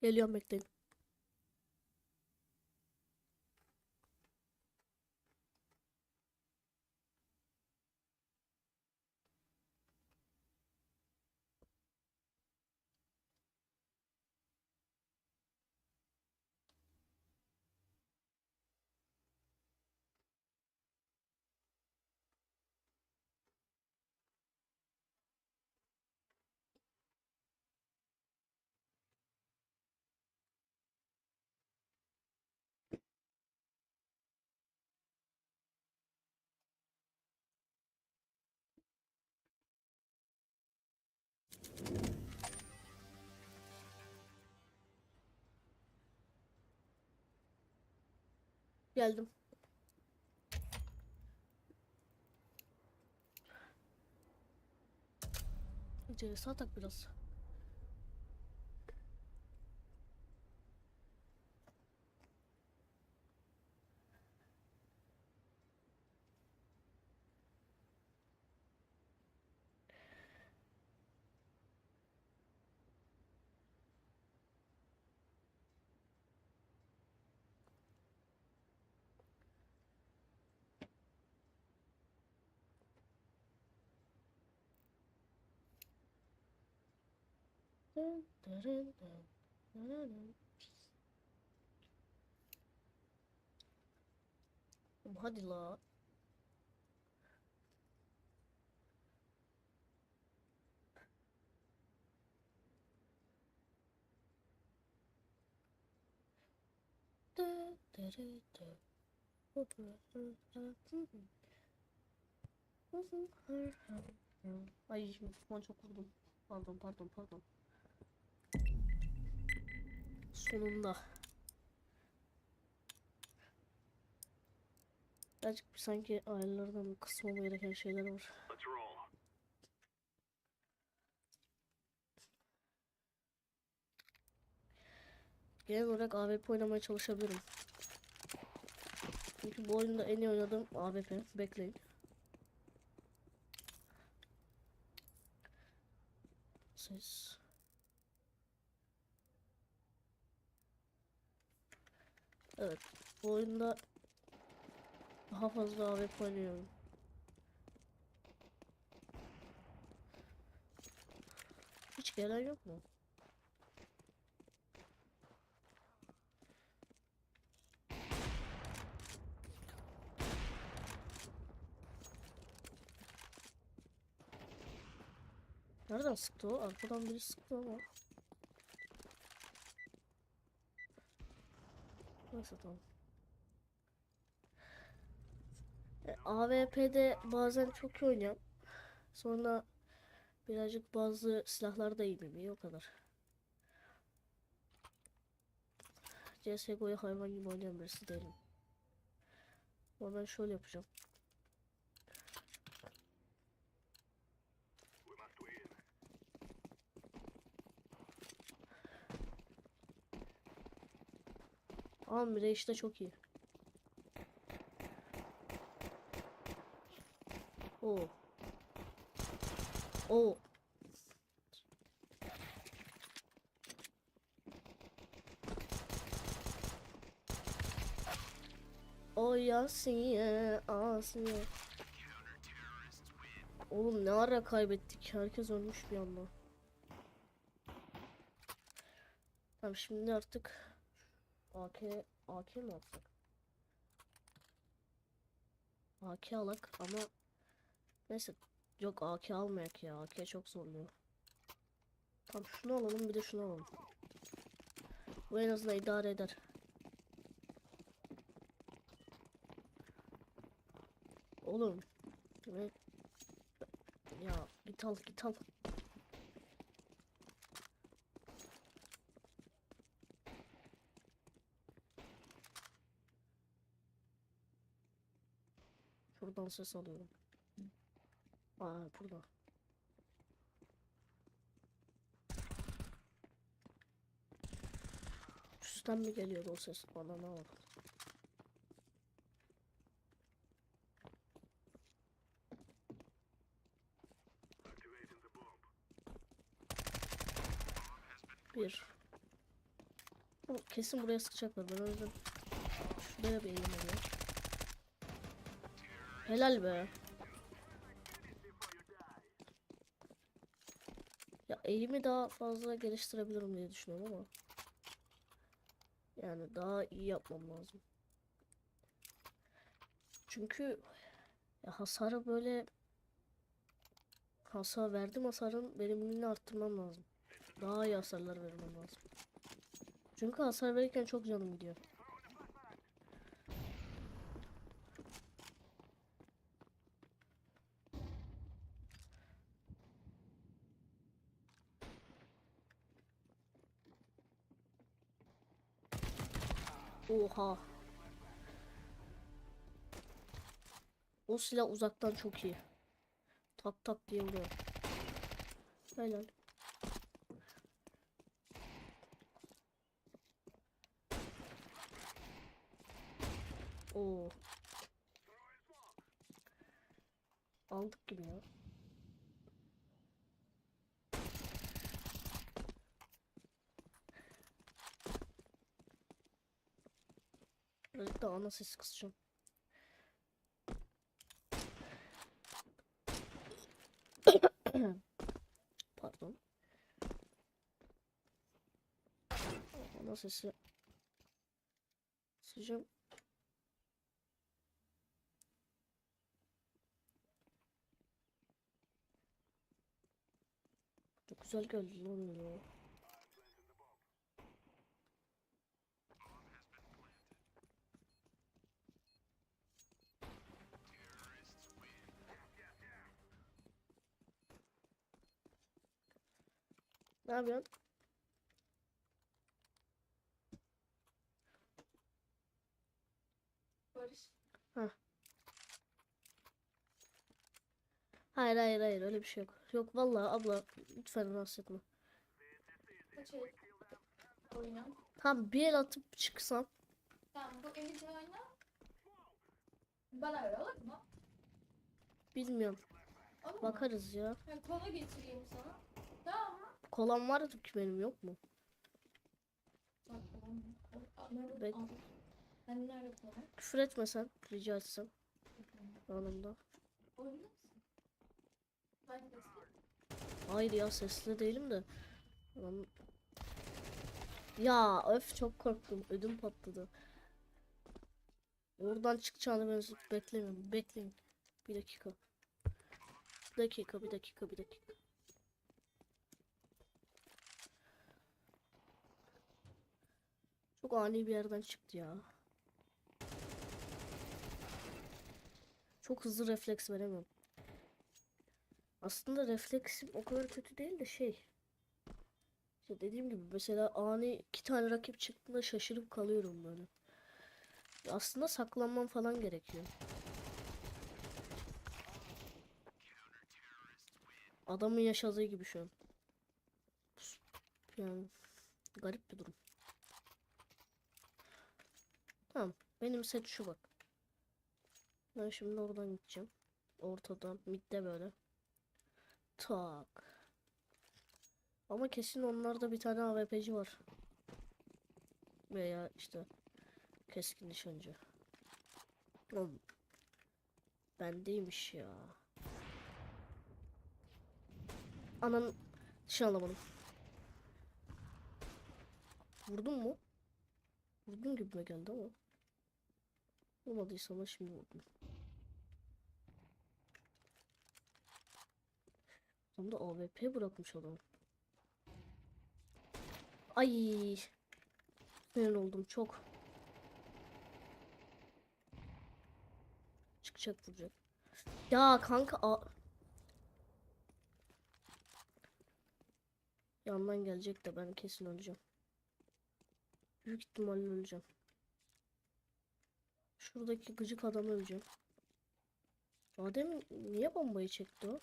Geliyorum bekleyin. Geldim. İçeri sağ biraz. Hı hı. Ay mikrofonu çok vurdum. Pardon pardon pardon. Sonunda. Birazcık sanki ayarlardan kısmama gereken şeyler var. Genel olarak AWP oynamaya çalışabilirim. Çünkü bu oyunda en iyi oynadığım AWP. Bekleyin. Ses. Evet. Bu oyunda daha fazla AWP oynuyorum. Hiç gelen yok mu? Nereden sıktı o? Arkadan biri sıktı ama. Neyse tamam. E, AWP'de bazen çok iyi oynuyorum. Sonra birazcık bazı silahlar da iyi bilmiyor o kadar. CSGO'yu hayvan gibi oynayan birisi değilim. Ama şöyle yapacağım. Ama bir de çok iyi. Oo. Oo. O Yasiye, Asiye. Oğlum ne ara kaybettik? Herkes ölmüş bir anda. Tamam şimdi artık AK AK mi atsak? AK alak ama neyse yok AK almayak ya AK çok zorluyor. Tamam şunu alalım bir de şunu alalım. Bu en azından idare eder. Oğlum ne? Ya git al git al. Şuradan ses alıyorum. Aa burada. Üstten mi geliyordu o ses? Bana ne bomb. Bir. Kesin buraya sıkacaklar. Ben o yüzden şuraya bir eğim alıyorum. Helal be. Ya eğimi daha fazla geliştirebilirim diye düşünüyorum ama. Yani daha iyi yapmam lazım. Çünkü ya hasarı böyle hasar verdim hasarın verimliliğini arttırmam lazım. Daha iyi hasarlar vermem lazım. Çünkü hasar verirken çok canım gidiyor. Oha. O silah uzaktan çok iyi. Tak tak diye vuruyor. Helal. Oo. Aldık gibi ya. Birazcık da ana sesi kısacağım. Pardon. Ana sesi kısacağım. Çok güzel geldi lan ya. Ne yapıyorsun? Barış. Hayır hayır hayır öyle bir şey yok. Yok vallahi abla lütfen rahatsız etme. El oyna. Tam bir el atıp çıksam Tamam bu Emit'i oyna. Bana ver olur mu? bilmiyorum. Olur mu? Bakarız ya. Ben kola getireyim sana. Tamam mı? Kolam vardı ki benim yok mu? Bek-? Küfür etmesen rica etsem anında. Hayır ya sesli değilim de. Lan- Ya öf çok korktum. Ödüm patladı. Oradan çıkacağını ben beklemiyorum. Bekleyin. Bir dakika. Bir dakika, bir dakika, bir dakika. Çok ani bir yerden çıktı ya. Çok hızlı refleks veremiyorum. Aslında refleksim o kadar kötü değil de şey. İşte dediğim gibi mesela ani iki tane rakip çıktığında şaşırıp kalıyorum böyle. Aslında saklanmam falan gerekiyor. Adamın yaşadığı gibi şu an. Yani garip bir durum. Tamam. Benim set şu bak. Ben şimdi oradan gideceğim. Ortada, midde böyle. Tak. Ama kesin onlarda bir tane AWP'ci var. Veya işte keskin nişancı. Oğlum, Bendeymiş ya. Ananın nişan alamadım. Vurdun mu? Vurdun gibime geldi ama. Olmadıysa ama şimdi vurdum. Adamda AWP bırakmış adam. Ay. Sinir oldum çok. Çıkacak vuracak. Ya kanka a Yandan gelecek de ben kesin öleceğim. Büyük ihtimalle öleceğim. Şuradaki gıcık adam öleceğim. Adem niye bombayı çekti o?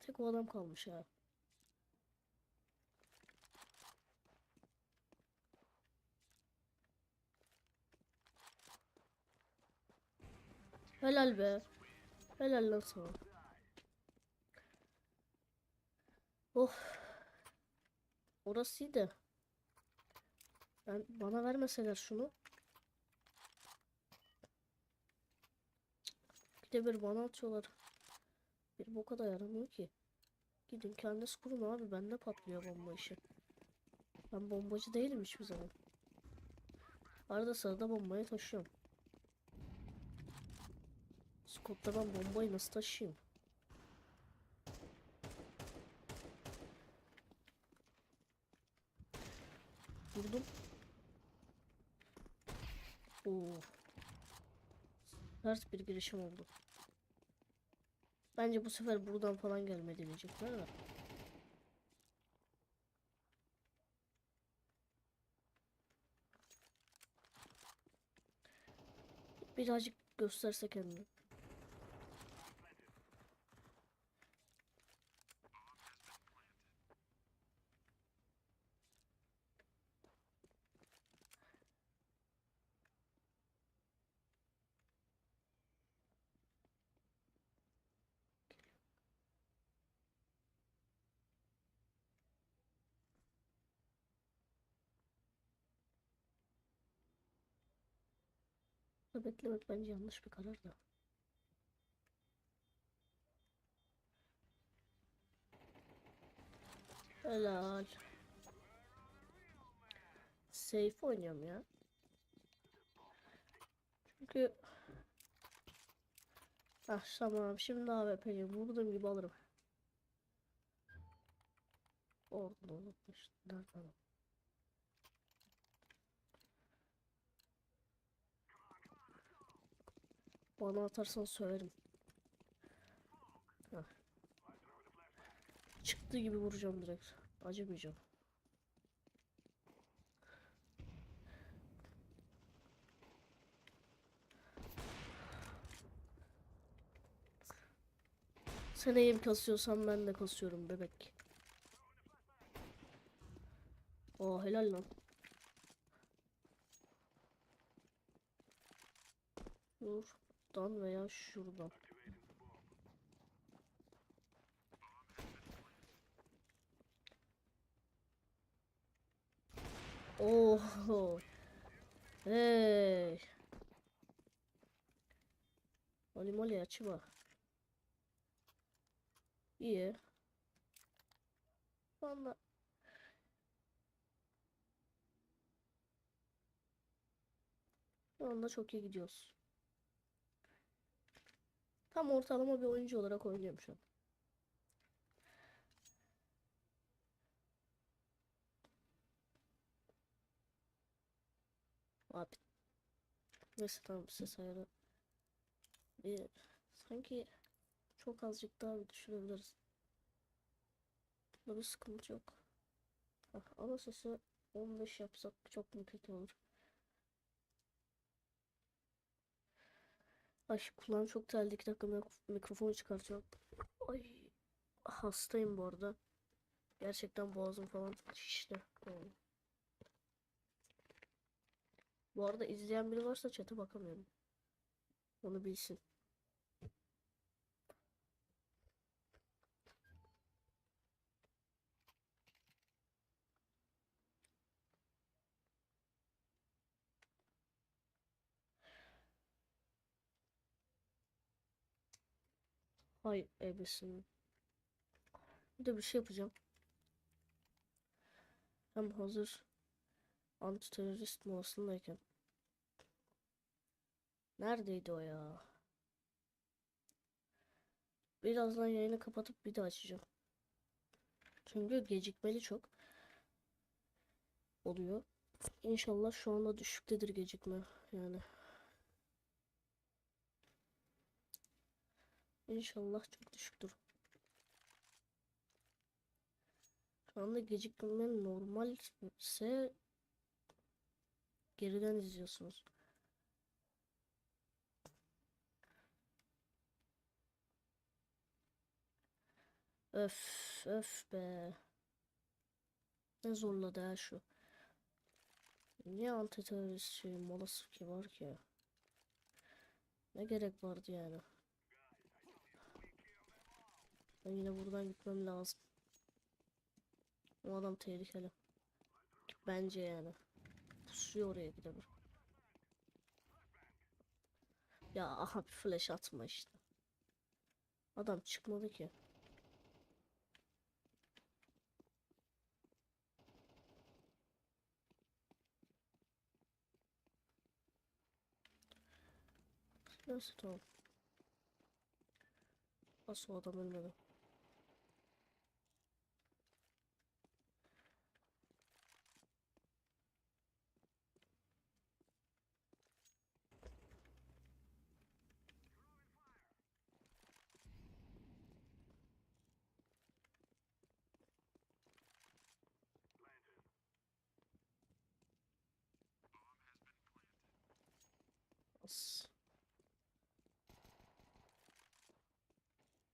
Tek o adam kalmış ha. Helal be. Helal lan sana. Oh. Orası iyi de. Ben bana vermeseler şunu. Bir de bir bana atıyorlar. Bir boka da yaramıyor ki. Gidin kendiniz kurun abi. Bende patlıyor bomba işi. Ben bombacı değilim hiçbir zaman. Arada sırada bombayı taşıyorum. Scott'ta ben bombayı nasıl taşıyayım? Vurdum. Oo. Ters bir girişim oldu. Bence bu sefer buradan falan gelme deneyecekler de. Birazcık gösterse kendini. Beklemek bence yanlış bir karar da. Helal. Safe oynuyorum ya. Çünkü Ah tamam şimdi AWP'yi vurduğum gibi alırım. Orada unutmuş. Nereden? Bana atarsan söylerim. Heh. Çıktığı gibi vuracağım direkt. Acımayacağım. Sen eğim kasıyorsan ben de kasıyorum bebek. Oo helal lan. Buradan veya şuradan. Oh. Hey. Moli moli açma. İyi. Anda Şu anda çok iyi gidiyoruz. Tam ortalama bir oyuncu olarak oynuyorum şu an. Abi. Neyse tamam ses ayarı. Bir, sanki çok azıcık daha bir düşürebiliriz. Burada bir sıkıntı yok. Bak ana sesi 15 yapsak çok mu kötü olur? Ay kulağım çok terledi. İki dakika mik- mikrofonu çıkartıyorum. Ay hastayım bu arada. Gerçekten boğazım falan şişti. Yani. Bu arada izleyen biri varsa chat'e bakamıyorum. Onu bilsin. Hay ebesin. Bir de bir şey yapacağım. Hem hazır anti terörist molasındayken. Neredeydi o ya? Birazdan yayını kapatıp bir daha açacağım. Çünkü gecikmeli çok oluyor. İnşallah şu anda düşüktedir gecikme yani. İnşallah çok düşüktür. Şu anda gecikme normal ise geriden izliyorsunuz. Öf öf be. Ne zorladı ha şu. Niye antiterörist şey molası ki var ki? Ne gerek vardı yani? Ben yine buradan gitmem lazım. O adam tehlikeli. Bence yani. Pusuyor oraya gidebilir. Ya aha bir flash atma işte. Adam çıkmadı ki. Neyse tamam. Nasıl adam ölmedi?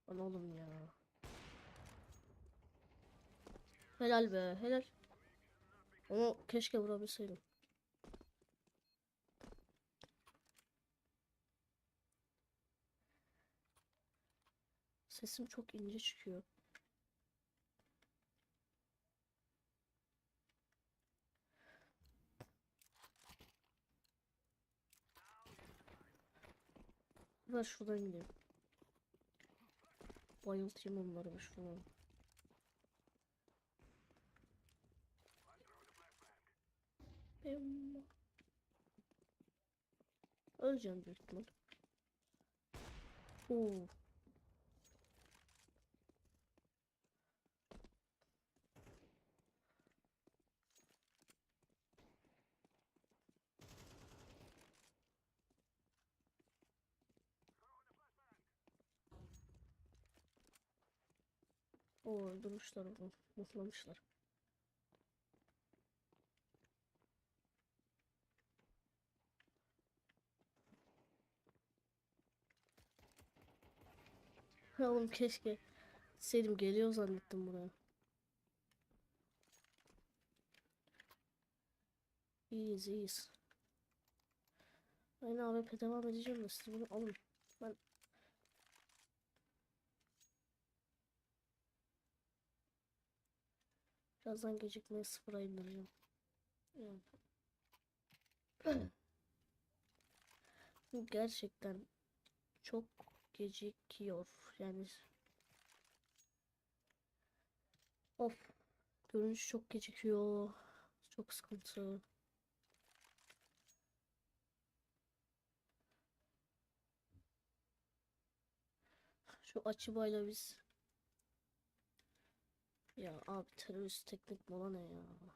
Lan oğlum ya. Helal be, helal. Onu keşke vurabilseydim. Sesim çok ince çıkıyor. Ver şuradan gideyim. Bayıltayım onları şuradan. Bim. Öleceğim büyük ihtimal. Oo. Oo öldürmüşler onu. Mutlamışlar. Ya oğlum keşke Selim geliyor zannettim buraya. İyiyiz iyiyiz. Aynı AWP devam edeceğim de siz bunu alın. Ben birazdan gecikmeyi sıfıra indireceğim. Yani. Gerçekten çok gecikiyor. Yani of görünüş çok gecikiyor. Çok sıkıntı. Şu açıbayla biz ya abi terörist teknik mola ne ya?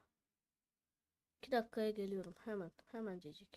2 dakikaya geliyorum hemen hemen cecik.